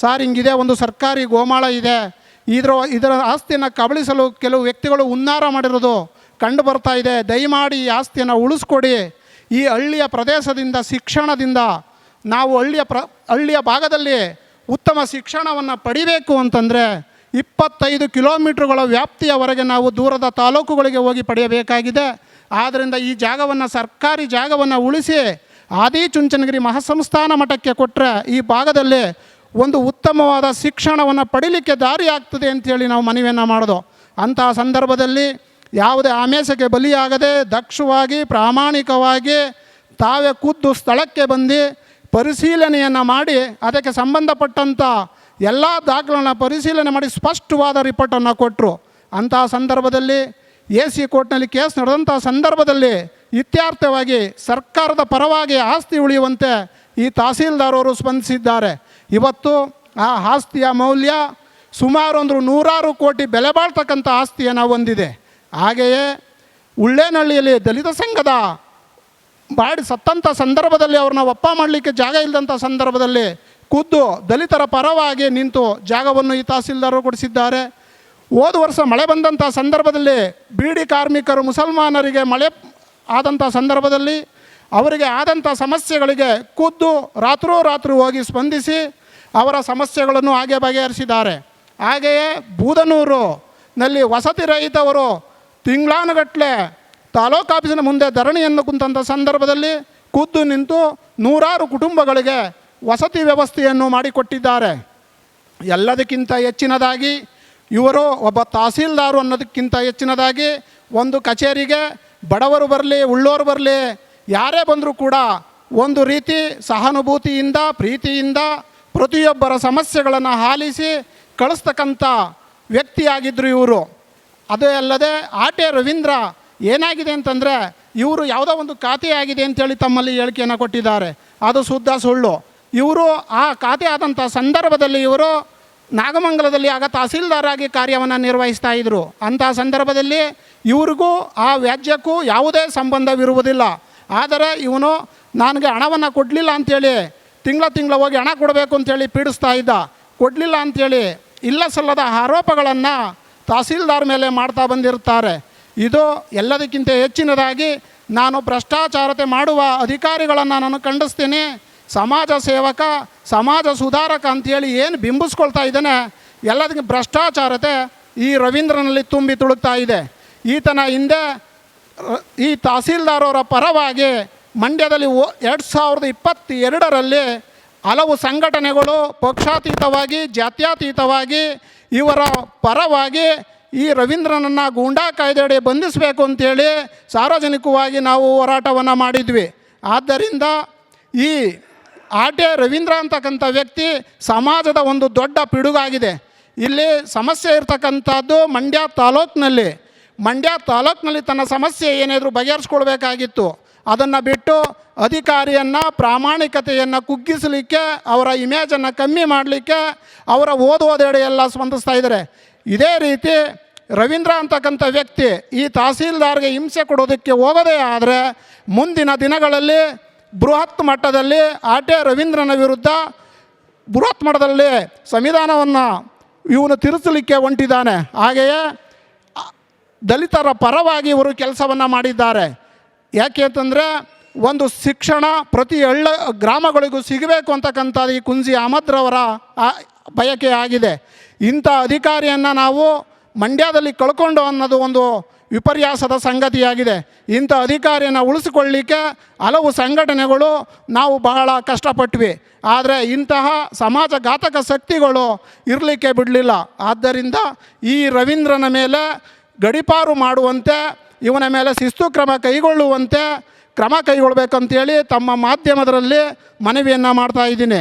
Sir ಹಿಂಗಿದೆ ಒಂದು ಸರ್ಕಾರಿ ಗೋಮಾಳ ಇದೆ. ಇದರ ಇದರ ಆಸ್ತಿಯನ್ನು ಕಬಳಿಸಲು ಕೆಲವು ವ್ಯಕ್ತಿಗಳು ಉನ್ನಾರ ಮಾಡಿರೋದು ಕಂಡು ಬರ್ತಾ ಇದೆ. ದಯಮಾಡಿ ಈ ಆಸ್ತಿಯನ್ನು ಉಳಿಸ್ಕೊಡಿ. ಈ ಹಳ್ಳಿಯ ಪ್ರದೇಶದಿಂದ, ಶಿಕ್ಷಣದಿಂದ ನಾವು ಹಳ್ಳಿಯ ಪ್ರ, ಹಳ್ಳಿಯ ಭಾಗದಲ್ಲಿ ಉತ್ತಮ ಶಿಕ್ಷಣವನ್ನು ಪಡಿಬೇಕು ಅಂತಂದರೆ ಇಪ್ಪತ್ತೈದು ಕಿಲೋಮೀಟ್ರ್ಗಳ ವ್ಯಾಪ್ತಿಯವರೆಗೆ ನಾವು ದೂರದ ತಾಲೂಕುಗಳಿಗೆ ಹೋಗಿ ಪಡೆಯಬೇಕಾಗಿದೆ. ಆದ್ದರಿಂದ ಈ ಜಾಗವನ್ನು, ಸರ್ಕಾರಿ ಜಾಗವನ್ನು ಉಳಿಸಿ ಆದಿಚುಂಚನಗಿರಿ ಮಹಾಸಂಸ್ಥಾನ ಮಠಕ್ಕೆ ಕೊಟ್ಟರೆ ಈ ಭಾಗದಲ್ಲಿ ಒಂದು ಉತ್ತಮವಾದ ಶಿಕ್ಷಣವನ್ನು ಪಡೀಲಿಕ್ಕೆ ದಾರಿ ಆಗ್ತದೆ ಅಂತೇಳಿ ನಾವು ಮನವಿಯನ್ನು ಮಾಡೋದು. ಅಂತಹ ಸಂದರ್ಭದಲ್ಲಿ ಯಾವುದೇ ಆಮೇಷಕ್ಕೆ ಬಲಿಯಾಗದೆ ದಕ್ಷವಾಗಿ ಪ್ರಾಮಾಣಿಕವಾಗಿ ತಾವೇ ಖುದ್ದು ಸ್ಥಳಕ್ಕೆ ಬಂದು ಪರಿಶೀಲನೆಯನ್ನು ಮಾಡಿ, ಅದಕ್ಕೆ ಸಂಬಂಧಪಟ್ಟಂಥ ಎಲ್ಲ ದಾಖಲೆಗಳನ್ನ ಪರಿಶೀಲನೆ ಮಾಡಿ ಸ್ಪಷ್ಟವಾದ ರಿಪೋರ್ಟನ್ನು ಕೊಟ್ಟರು ಅಂತಹ ಸಂದರ್ಭದಲ್ಲಿ ಎ ಸಿ ಕೋರ್ಟ್ನಲ್ಲಿ ಕೇಸ್ ನಡೆದಂಥ ಸಂದರ್ಭದಲ್ಲಿ ಇತ್ಯರ್ಥವಾಗಿ ಸರ್ಕಾರದ ಪರವಾಗಿ ಆಸ್ತಿ ಉಳಿಯುವಂತೆ ಈ ತಹಸೀಲ್ದಾರ್ ಅವರು ಸ್ಪಂದಿಸಿದ್ದಾರೆ. ಇವತ್ತು ಆ ಆಸ್ತಿಯ ಮೌಲ್ಯ ಸುಮಾರು ಒಂದು ನೂರಾರು ಕೋಟಿ ಬೆಲೆ ಬಾಳ್ತಕ್ಕಂಥ ಆಸ್ತಿಯನ್ನು ಹೊಂದಿದೆ. ಹಾಗೆಯೇ ಉಳ್ಳೇನಹಳ್ಳಿಯಲ್ಲಿ ದಲಿತ ಸಂಘದ ಬಾಡಿ ಸತ್ತಂಥ ಸಂದರ್ಭದಲ್ಲಿ ಅವ್ರನ್ನ ಒಪ್ಪ ಮಾಡಲಿಕ್ಕೆ ಜಾಗ ಇಲ್ಲದಂಥ ಸಂದರ್ಭದಲ್ಲಿ ಖುದ್ದು ದಲಿತರ ಪರವಾಗಿ ನಿಂತು ಜಾಗವನ್ನು ಈ ತಹಸೀಲ್ದಾರರು ಕೊಡಿಸಿದ್ದಾರೆ. ಹೋದ ವರ್ಷ ಮಳೆ ಬಂದಂಥ ಸಂದರ್ಭದಲ್ಲಿ ಬೀಡಿ ಕಾರ್ಮಿಕರು, ಮುಸಲ್ಮಾನರಿಗೆ ಮಳೆ ಆದಂಥ ಸಂದರ್ಭದಲ್ಲಿ ಅವರಿಗೆ ಆದಂಥ ಸಮಸ್ಯೆಗಳಿಗೆ ಖುದ್ದು ರಾತ್ರೋರಾತ್ರಿ ಹೋಗಿ ಸ್ಪಂದಿಸಿ ಅವರ ಸಮಸ್ಯೆಗಳನ್ನು ಹಾಗೆ ಬಗೆಹರಿಸಿದ್ದಾರೆ. ಹಾಗೆಯೇ ಬೂದನೂರು ನಲ್ಲಿ ವಸತಿ ರಹಿತವರು ತಿಂಗಳಾನುಗಟ್ಟಲೆ ತಾಲೂಕು ಆಫೀಸಿನ ಮುಂದೆ ಧರಣಿಯನ್ನು ಕುಂತಂಥ ಸಂದರ್ಭದಲ್ಲಿ ಖುದ್ದು ನಿಂತು ನೂರಾರು ಕುಟುಂಬಗಳಿಗೆ ವಸತಿ ವ್ಯವಸ್ಥೆಯನ್ನು ಮಾಡಿಕೊಟ್ಟಿದ್ದಾರೆ. ಎಲ್ಲದಕ್ಕಿಂತ ಹೆಚ್ಚಿನದಾಗಿ ಇವರು ಒಬ್ಬ ತಹಸೀಲ್ದಾರು ಅನ್ನೋದಕ್ಕಿಂತ ಹೆಚ್ಚಿನದಾಗಿ ಒಂದು ಕಚೇರಿಗೆ ಬಡವರು ಬರಲಿ, ಉಳ್ಳೋರು ಬರಲಿ ಯಾರೇ ಬಂದರೂ ಕೂಡ ಒಂದು ರೀತಿ ಸಹಾನುಭೂತಿಯಿಂದ, ಪ್ರೀತಿಯಿಂದ ಪ್ರತಿಯೊಬ್ಬರ ಸಮಸ್ಯೆಗಳನ್ನು ಆಲಿಸಿ ಕಳಿಸ್ತಕ್ಕಂಥ ವ್ಯಕ್ತಿಯಾಗಿದ್ದರು ಇವರು. ಅದೇ ಅಲ್ಲದೆ ಆಟೆ ರವೀಂದ್ರ ಏನಾಗಿದೆ ಅಂತಂದರೆ ಇವರು ಯಾವುದೋ ಒಂದು ಖಾತೆ ಆಗಿದೆ ಅಂತೇಳಿ ತಮ್ಮಲ್ಲಿ ಹೇಳಿಕೆಯನ್ನು ಕೊಟ್ಟಿದ್ದಾರೆ. ಅದು ಶುದ್ಧ ಸುಳ್ಳು. ಇವರು ಆ ಖಾತೆ ಆದಂಥ ಸಂದರ್ಭದಲ್ಲಿ ಇವರು ನಾಗಮಂಗಲದಲ್ಲಿ ಆಗ ತಹಸೀಲ್ದಾರಾಗಿ ಕಾರ್ಯವನ್ನು ನಿರ್ವಹಿಸ್ತಾ ಇದ್ದರು ಅಂಥ ಸಂದರ್ಭದಲ್ಲಿ ಇವ್ರಿಗೂ ಆ ವ್ಯಾಜ್ಯಕ್ಕೂ ಯಾವುದೇ ಸಂಬಂಧವಿರುವುದಿಲ್ಲ. ಆದರೆ ಇವನು ನನಗೆ ಹಣವನ್ನು ಕೊಡಲಿಲ್ಲ ಅಂಥೇಳಿ ತಿಂಗಳ ತಿಂಗಳ ಹೋಗಿ ಹಣ ಕೊಡಬೇಕು ಅಂತೇಳಿ ಪೀಡಿಸ್ತಾ ಇದ್ದ. ಕೊಡಲಿಲ್ಲ ಅಂಥೇಳಿ ಇಲ್ಲ ಸಲ್ಲದ ಆರೋಪಗಳನ್ನು ತಹಸೀಲ್ದಾರ್ ಮೇಲೆ ಮಾಡ್ತಾ ಬಂದಿರುತ್ತಾರೆ. ಇದು ಎಲ್ಲದಕ್ಕಿಂತ ಹೆಚ್ಚಿನದಾಗಿ ನಾನು ಭ್ರಷ್ಟಾಚಾರತೆ ಮಾಡುವ ಅಧಿಕಾರಿಗಳನ್ನು ನಾನು ಖಂಡಿಸ್ತೀನಿ. ಸಮಾಜ ಸೇವಕ, ಸಮಾಜ ಸುಧಾರಕ ಅಂತೇಳಿ ಏನು ಬಿಂಬಿಸ್ಕೊಳ್ತಾ ಇದ್ದಾನೆ ಎಲ್ಲದಕ್ಕೆ ಭ್ರಷ್ಟಾಚಾರತೆ ಈ ರವೀಂದ್ರನಲ್ಲಿ ತುಂಬಿ ತುಳುಕ್ತಾ ಇದೆ. ಈತನ ಹಿಂದೆ ಈ ತಹಸೀಲ್ದಾರ್ ಅವರ ಪರವಾಗಿ ಮಂಡ್ಯದಲ್ಲಿ ಓ ಎರಡು ಸಾವಿರದ ಇಪ್ಪತ್ತೆರಡರಲ್ಲಿ ಹಲವು ಸಂಘಟನೆಗಳು ಪಕ್ಷಾತೀತವಾಗಿ, ಜಾತ್ಯತೀತವಾಗಿ ಇವರ ಪರವಾಗಿ ಈ ರವೀಂದ್ರನನ್ನು ಗೂಂಡಾ ಕಾಯ್ದೆಯಡಿ ಬಂಧಿಸಬೇಕು ಅಂತೇಳಿ ಸಾರ್ವಜನಿಕವಾಗಿ ನಾವು ಹೋರಾಟವನ್ನು ಮಾಡಿದ್ವಿ. ಆದ್ದರಿಂದ ಈ ಆಟೆ ರವೀಂದ್ರ ಅಂತಕ್ಕಂಥ ವ್ಯಕ್ತಿ ಸಮಾಜದ ಒಂದು ದೊಡ್ಡ ಪಿಡುಗಾಗಿದೆ. ಇಲ್ಲಿ ಸಮಸ್ಯೆ ಇರ್ತಕ್ಕಂಥದ್ದು ಮಂಡ್ಯ ತಾಲೂಕಿನಲ್ಲಿ. ಮಂಡ್ಯ ತಾಲೂಕಿನಲ್ಲಿ ತನ್ನ ಸಮಸ್ಯೆ ಏನಾದರೂ ಬಗೆಹರಿಸ್ಕೊಳ್ಬೇಕಾಗಿತ್ತು. ಅದನ್ನು ಬಿಟ್ಟು ಅಧಿಕಾರಿಯನ್ನು, ಪ್ರಾಮಾಣಿಕತೆಯನ್ನು ಕುಗ್ಗಿಸಲಿಕ್ಕೆ, ಅವರ ಇಮೇಜನ್ನು ಕಮ್ಮಿ ಮಾಡಲಿಕ್ಕೆ ಅವರ ಓದೋದೆಡೆ ಎಲ್ಲ ಸ್ಪಂದಿಸ್ತಾ ಇದ್ದಾರೆ. ಇದೇ ರೀತಿ ರವೀಂದ್ರ ಅಂತಕ್ಕಂಥ ವ್ಯಕ್ತಿ ಈ ತಹಸೀಲ್ದಾರ್ಗೆ ಹಿಂಸೆ ಕೊಡೋದಕ್ಕೆ ಹೋಗದೇ ಆದರೆ ಮುಂದಿನ ದಿನಗಳಲ್ಲಿ ಬೃಹತ್ ಮಟ್ಟದಲ್ಲಿ ಆಟೆ ರವೀಂದ್ರನ ವಿರುದ್ಧ ಬೃಹತ್ ಮಟ್ಟದಲ್ಲಿ ಸಂವಿಧಾನವನ್ನು ಇವನು ತಿರುಚಲಿಕ್ಕೆ ಹೊಂಟಿದ್ದಾನೆ. ಹಾಗೆಯೇ ದಲಿತರ ಪರವಾಗಿ ಇವರು ಕೆಲಸವನ್ನು ಮಾಡಿದ್ದಾರೆ. ಯಾಕೆ ಅಂತಂದರೆ ಒಂದು ಶಿಕ್ಷಣ ಪ್ರತಿ ಹಳ್ಳ ಗ್ರಾಮಗಳಿಗೂ ಸಿಗಬೇಕು ಅಂತಕ್ಕಂಥ ಈ ಕುಂಜಿ ಅಹಮದ್ರವರ ಬಯಕೆ ಆಗಿದೆ. ಇಂಥ ಅಧಿಕಾರಿಯನ್ನು ನಾವು ಮಂಡ್ಯದಲ್ಲಿ ಕಳ್ಕೊಂಡು ಅನ್ನೋದು ಒಂದು ವಿಪರ್ಯಾಸದ ಸಂಗತಿಯಾಗಿದೆ. ಇಂಥ ಅಧಿಕಾರಿಯನ್ನು ಉಳಿಸಿಕೊಳ್ಳಿಕ್ಕೆ ಹಲವು ಸಂಘಟನೆಗಳು ನಾವು ಬಹಳ ಕಷ್ಟಪಟ್ವಿ. ಆದರೆ ಇಂತಹ ಸಮಾಜಘಾತಕ ಶಕ್ತಿಗಳು ಇರಲಿಕ್ಕೆ ಬಿಡಲಿಲ್ಲ. ಆದ್ದರಿಂದ ಈ ರವೀಂದ್ರನ ಮೇಲೆ ಗಡಿಪಾರು ಮಾಡುವಂತೆ ಇವನ ಮೇಲೆ ಶಿಸ್ತು ಕ್ರಮ ಕೈಗೊಳ್ಳುವಂತೆ ಕ್ರಮ ಕೈಗೊಳ್ಬೇಕಂತೇಳಿ ತಮ್ಮ ಮಾಧ್ಯಮದಲ್ಲಿ ಮನವಿಯನ್ನು ಮಾಡ್ತಾ ಇದ್ದೀನಿ.